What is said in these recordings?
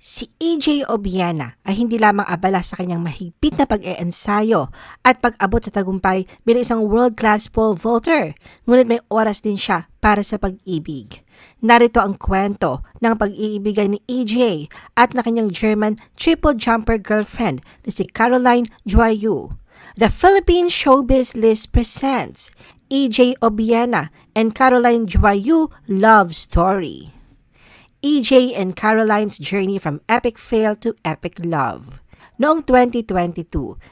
Si EJ Obiana ay hindi lamang abala sa kanyang mahigpit na pag-eensayo at pag-abot sa tagumpay bilang isang world-class pole vaulter, ngunit may oras din siya para sa pag-ibig. Narito ang kwento ng pag-iibigan ni EJ at na kanyang German triple jumper girlfriend na si Caroline Joyou. The Philippine Showbiz List presents EJ Obiana and Caroline Joyou Love Story. EJ and Caroline's journey from epic fail to epic love. Noong 2022,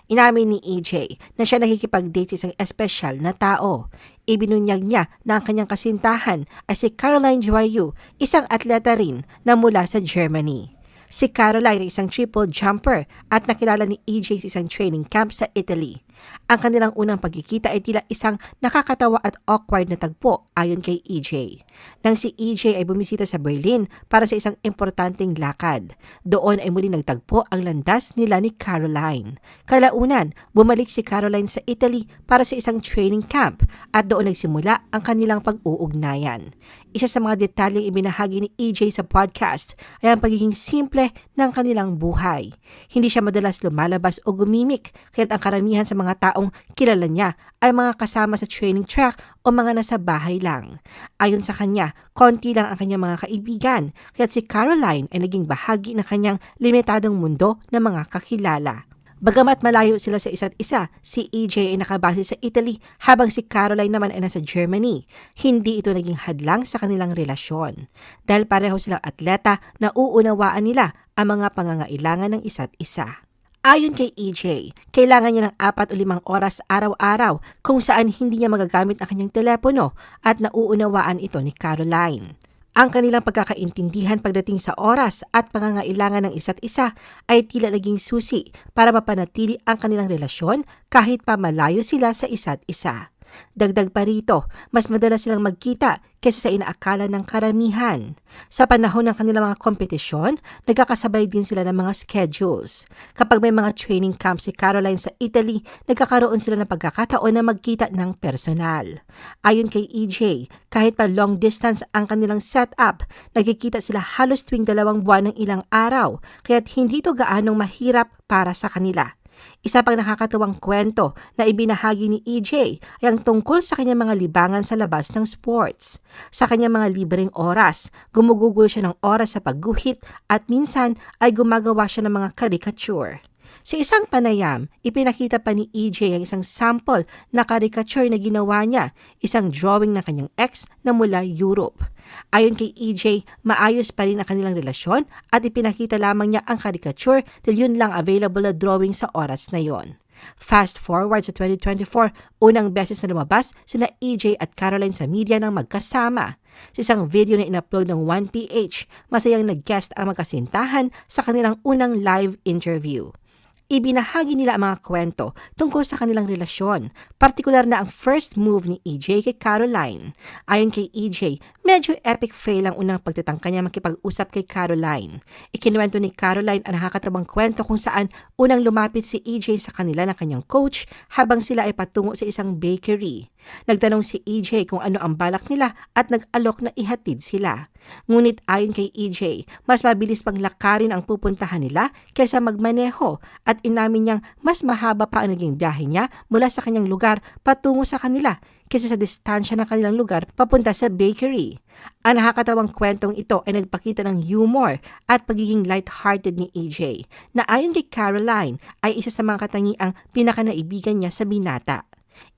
inamin ni EJ na siya nakikipag-date sa isang espesyal na tao. Ibinunyag niya na ang kanyang kasintahan ay si Caroline Joyou, isang atleta rin na mula sa Germany. Si Caroline ay isang triple jumper at nakilala ni EJ sa isang training camp sa Italy. Ang kanilang unang pagkikita ay tila isang nakakatawa at awkward na tagpo ayon kay EJ. Nang si EJ ay bumisita sa Berlin para sa isang importanteng lakad, doon ay muli nagtagpo ang landas nila ni Caroline. Kalaunan, bumalik si Caroline sa Italy para sa isang training camp at doon nagsimula ang kanilang pag-uugnayan. Isa sa mga detalyeng ibinahagi ni EJ sa podcast ay ang pagiging simple ng kanilang buhay. Hindi siya madalas lumalabas o gumimik, kaya't ang karamihan sa mga mga taong kilala niya ay mga kasama sa training track o mga nasa bahay lang. Ayon sa kanya, konti lang ang kanyang mga kaibigan, kaya si Caroline ay naging bahagi ng kanyang limitadong mundo ng mga kakilala. Bagamat malayo sila sa isa't isa, si EJ ay nakabase sa Italy habang si Caroline naman ay nasa Germany. Hindi ito naging hadlang sa kanilang relasyon. Dahil pareho silang atleta na uunawaan nila ang mga pangangailangan ng isa't isa. Ayon kay EJ, kailangan niya ng apat o limang oras araw-araw kung saan hindi niya magagamit ang kanyang telepono at nauunawaan ito ni Caroline. Ang kanilang pagkakaintindihan pagdating sa oras at pangangailangan ng isa't isa ay tila naging susi para mapanatili ang kanilang relasyon kahit pa malayo sila sa isa't isa. Dagdag pa rito, mas madalas silang magkita kaysa sa inaakala ng karamihan. Sa panahon ng kanilang mga kompetisyon, nagkakasabay din sila ng mga schedules. Kapag may mga training camp si Caroline sa Italy, nagkakaroon sila ng pagkakataon na magkita ng personal. Ayon kay EJ, kahit pa long distance ang kanilang setup, nagkikita sila halos tuwing dalawang buwan ng ilang araw, kaya't hindi ito gaanong mahirap para sa kanila. Isa pang nakakatuwang kwento na ibinahagi ni EJ ay ang tungkol sa kanyang mga libangan sa labas ng sports. Sa kanyang mga libreng oras, gumugugol siya ng oras sa pagguhit at minsan ay gumagawa siya ng mga caricature. Sa isang panayam, ipinakita pa ni EJ ang isang sample na caricature na ginawa niya, isang drawing ng kanyang ex na mula Europe. Ayon kay EJ, maayos pa rin ang kanilang relasyon at ipinakita lamang niya ang caricature dahil yun lang available na drawing sa oras na yon. Fast forward sa 2024, unang beses na lumabas sina EJ at Caroline sa media ng magkasama. Sa isang video na in-upload ng 1PH, masayang nag-guest ang magkasintahan sa kanilang unang live interview. Ibinahagi nila ang mga kwento tungkol sa kanilang relasyon, partikular na ang first move ni EJ kay Caroline. Ayon kay EJ, medyo epic fail ang unang pagtatangka niya makipag-usap kay Caroline. Ikinuwento ni Caroline ang nakakatabang kwento kung saan unang lumapit si EJ sa kanila ng kanyang coach habang sila ay patungo sa isang bakery. Nagtanong si EJ kung ano ang balak nila at nag-alok na ihatid sila. Ngunit ayon kay EJ, mas mabilis pang lakarin ang pupuntahan nila kaysa magmaneho at inamin niyang mas mahaba pa ang naging biyahe niya mula sa kanyang lugar patungo sa kanila kaysa sa distansya ng kanilang lugar papunta sa bakery. Ang nakakatawang kwentong ito ay nagpakita ng humor at pagiging light-hearted ni EJ na ayon kay Caroline ay isa sa mga katangiang pinakanaibigan niya sa binata.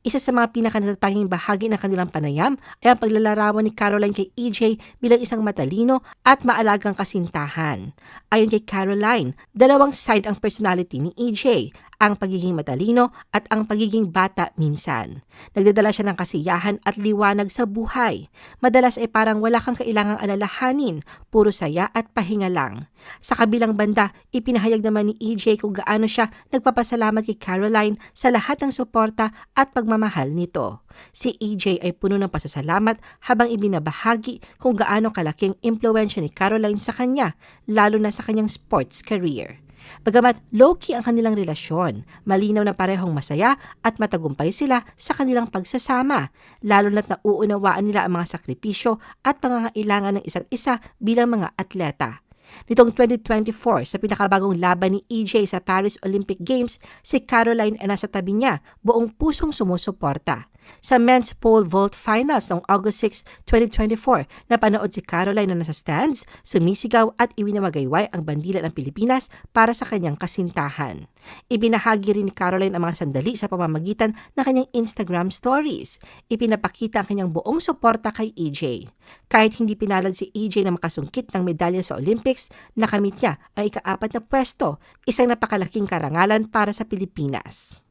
Isa sa mga pinakanatatanging bahagi ng kanilang panayam ay ang paglalarawan ni Caroline kay EJ bilang isang matalino at maalagang kasintahan. Ayon kay Caroline, dalawang side ang personality ni EJ ang pagiging matalino at ang pagiging bata minsan. Nagdadala siya ng kasiyahan at liwanag sa buhay. Madalas ay parang wala kang kailangang alalahanin, puro saya at pahinga lang. Sa kabilang banda, ipinahayag naman ni EJ kung gaano siya nagpapasalamat kay Caroline sa lahat ng suporta at pagmamahal nito. Si EJ ay puno ng pasasalamat habang ibinabahagi kung gaano kalaking impluensya ni Caroline sa kanya, lalo na sa kanyang sports career. Bagamat low-key ang kanilang relasyon, malinaw na parehong masaya at matagumpay sila sa kanilang pagsasama, lalo na't nauunawaan nila ang mga sakripisyo at pangangailangan ng isa't isa bilang mga atleta. Nitong 2024, sa pinakabagong laban ni EJ sa Paris Olympic Games, si Caroline ay nasa tabi niya, buong pusong sumusuporta. Sa men's pole vault finals noong August 6, 2024, napanood si Caroline na nasa stands, sumisigaw at iwinamagayway ang bandila ng Pilipinas para sa kanyang kasintahan. Ibinahagi rin ni Caroline ang mga sandali sa pamamagitan ng kanyang Instagram stories. Ipinapakita ang kanyang buong suporta kay EJ. Kahit hindi pinalad si EJ na makasungkit ng medalya sa Olympics, nakamit niya ang ikaapat na pwesto, isang napakalaking karangalan para sa Pilipinas.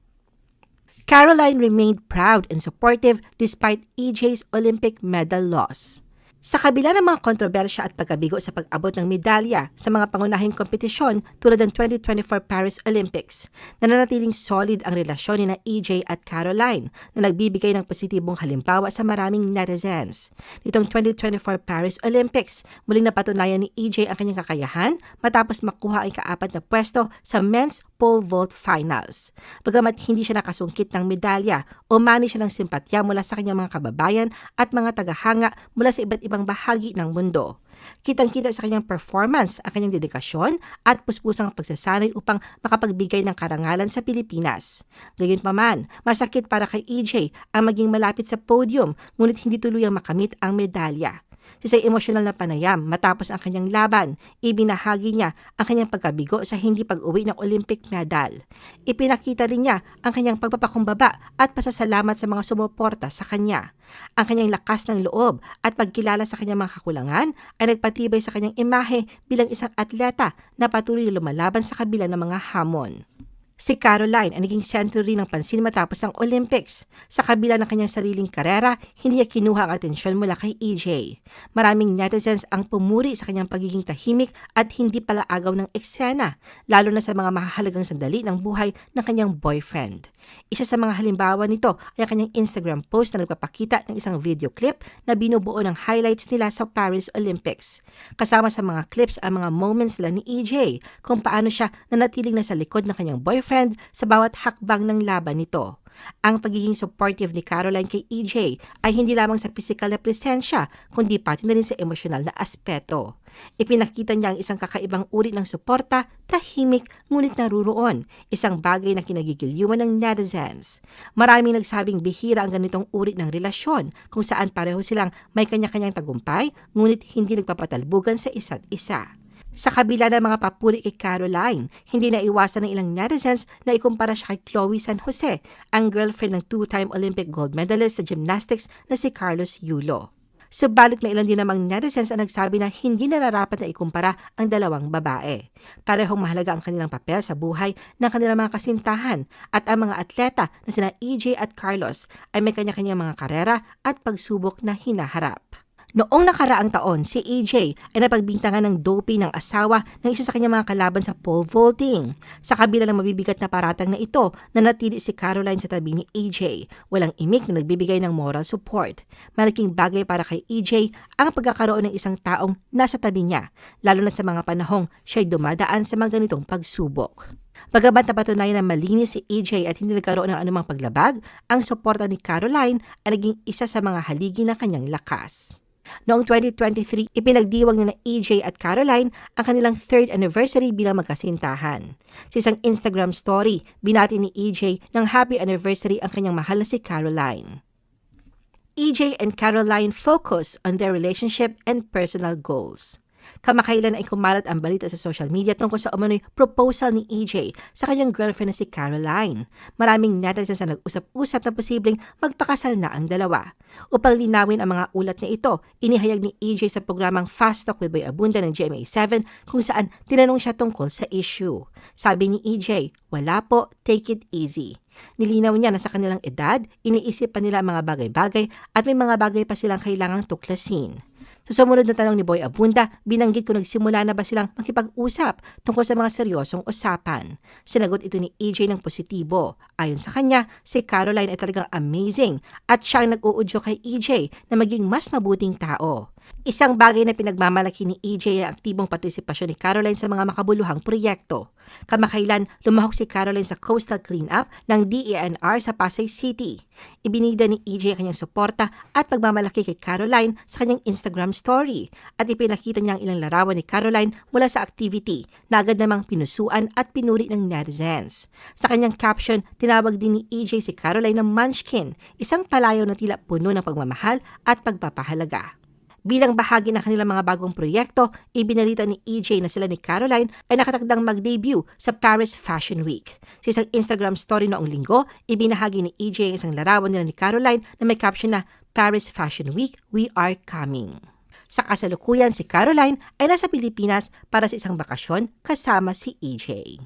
Caroline remained proud and supportive despite EJ's Olympic medal loss. Sa kabila ng mga kontrobersya at pagkabigo sa pag-abot ng medalya sa mga pangunahing kompetisyon tulad ng 2024 Paris Olympics, nananatiling solid ang relasyon ni na EJ at Caroline na nagbibigay ng positibong halimbawa sa maraming netizens. Nitong 2024 Paris Olympics, muling napatunayan ni EJ ang kanyang kakayahan matapos makuha ang kaapat na pwesto sa men's pole vault finals. Bagamat hindi siya nakasungkit ng medalya, umani siya ng simpatya mula sa kanyang mga kababayan at mga tagahanga mula sa iba't ibang bahagi ng mundo. Kitang-kita sa kanyang performance ang kanyang dedikasyon at puspusang pagsasanay upang makapagbigay ng karangalan sa Pilipinas. Gayunpaman, masakit para kay EJ ang maging malapit sa podium ngunit hindi tuluyang makamit ang medalya. Sa isang emosyonal na panayam matapos ang kanyang laban, ibinahagi niya ang kanyang pagkabigo sa hindi pag-uwi ng Olympic medal. Ipinakita rin niya ang kanyang pagpapakumbaba at pasasalamat sa mga sumuporta sa kanya. Ang kanyang lakas ng loob at pagkilala sa kanyang mga kakulangan ay nagpatibay sa kanyang imahe bilang isang atleta na patuloy na lumalaban sa kabila ng mga hamon. Si Caroline ay naging sentro rin ng pansin matapos ang Olympics. Sa kabila ng kanyang sariling karera, hindi niya kinuha ang atensyon mula kay EJ. Maraming netizens ang pumuri sa kanyang pagiging tahimik at hindi pala agaw ng eksena, lalo na sa mga mahalagang sandali ng buhay ng kanyang boyfriend. Isa sa mga halimbawa nito ay ang kanyang Instagram post na nagpapakita ng isang video clip na binubuo ng highlights nila sa Paris Olympics. Kasama sa mga clips ang mga moments nila ni EJ kung paano siya nanatiling nasa likod ng kanyang boyfriend friend sa bawat hakbang ng laban nito. Ang pagiging supportive ni Caroline kay EJ ay hindi lamang sa physical na presensya, kundi pati na rin sa emosyonal na aspeto. Ipinakita niya ang isang kakaibang uri ng suporta, tahimik ngunit naruroon, isang bagay na kinagigiliwan ng netizens. Maraming nagsabing bihira ang ganitong uri ng relasyon kung saan pareho silang may kanya-kanyang tagumpay ngunit hindi nagpapatalbugan sa isa't isa. Sa kabila ng mga papuri kay Caroline, hindi na iwasan ng ilang netizens na ikumpara siya kay Chloe San Jose, ang girlfriend ng two-time Olympic gold medalist sa gymnastics na si Carlos Yulo. Subalit may ilan din namang netizens ang nagsabi na hindi nararapat na ikumpara ang dalawang babae. Parehong mahalaga ang kanilang papel sa buhay ng kanilang mga kasintahan at ang mga atleta na sina EJ at Carlos ay may kanya-kanyang mga karera at pagsubok na hinaharap. Noong nakaraang taon, si AJ ay napagbintangan ng doping ng asawa ng isa sa kanyang mga kalaban sa pole vaulting. Sa kabila ng mabibigat na paratang na ito, nanatili si Caroline sa tabi ni AJ. Walang imik na nagbibigay ng moral support. Malaking bagay para kay AJ ang pagkakaroon ng isang taong nasa tabi niya, lalo na sa mga panahong siya'y dumadaan sa mga ganitong pagsubok. Bagamat napatunayan na malinis si AJ at hindi nagkaroon ng anumang paglabag, ang suporta ni Caroline ay naging isa sa mga haligi ng kanyang lakas. Noong 2023, ipinagdiwang ni na EJ at Caroline ang kanilang third anniversary bilang magkasintahan. Sa isang Instagram story, binati ni EJ ng happy anniversary ang kanyang mahal na si Caroline. EJ and Caroline focus on their relationship and personal goals. Kamakailan ay kumalat ang balita sa social media tungkol sa umano'y proposal ni EJ sa kanyang girlfriend na si Caroline. Maraming netizens na nag-usap-usap na posibleng magpakasal na ang dalawa. Upang linawin ang mga ulat na ito, inihayag ni EJ sa programang Fast Talk with Boy Abunda ng GMA7 kung saan tinanong siya tungkol sa issue. Sabi ni EJ, wala po, take it easy. Nilinaw niya na sa kanilang edad, iniisip pa nila ang mga bagay-bagay at may mga bagay pa silang kailangang tuklasin. Sa sumunod na tanong ni Boy Abunda, binanggit ko nagsimula na ba silang makipag-usap tungkol sa mga seryosong usapan. Sinagot ito ni AJ ng positibo. Ayon sa kanya, si Caroline ay talagang amazing at siya ang nag-uudyo kay EJ na maging mas mabuting tao. Isang bagay na pinagmamalaki ni EJ ang aktibong partisipasyon ni Caroline sa mga makabuluhang proyekto. Kamakailan, lumahok si Caroline sa coastal cleanup ng DENR sa Pasay City. Ibinida ni EJ ang kanyang suporta at pagmamalaki kay Caroline sa kanyang Instagram story at ipinakita niya ang ilang larawan ni Caroline mula sa activity na agad namang pinusuan at pinuri ng netizens. Sa kanyang caption, tinawag din ni EJ si Caroline na munchkin, isang palayaw na tila puno ng pagmamahal at pagpapahalaga. Bilang bahagi ng kanilang mga bagong proyekto, ibinalita ni EJ na sila ni Caroline ay nakatakdang mag-debut sa Paris Fashion Week. Sa isang Instagram story noong linggo, ibinahagi ni EJ ang isang larawan nila ni Caroline na may caption na Paris Fashion Week, We Are Coming. Sa kasalukuyan, si Caroline ay nasa Pilipinas para sa isang bakasyon kasama si EJ.